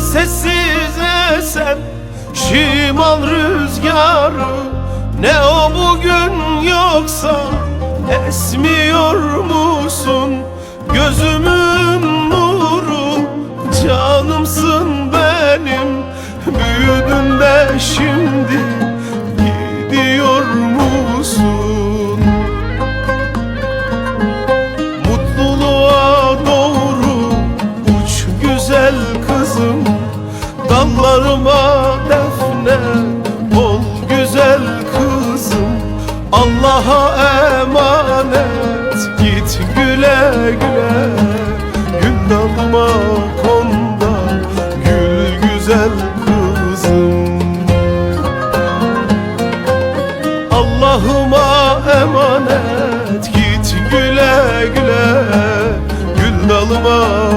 sessiz esen şimal rüzgarı Ne o bugün yoksa esmiyor musun? Gözümün nuru canımsın benim büyüdün ben. Kızım Dallarıma defne ol güzel kızım. Allah'a emanet git güle güle. Gül dalıma konda gül güzel kızım. Allah'ıma emanet git güle güle. Gül dalıma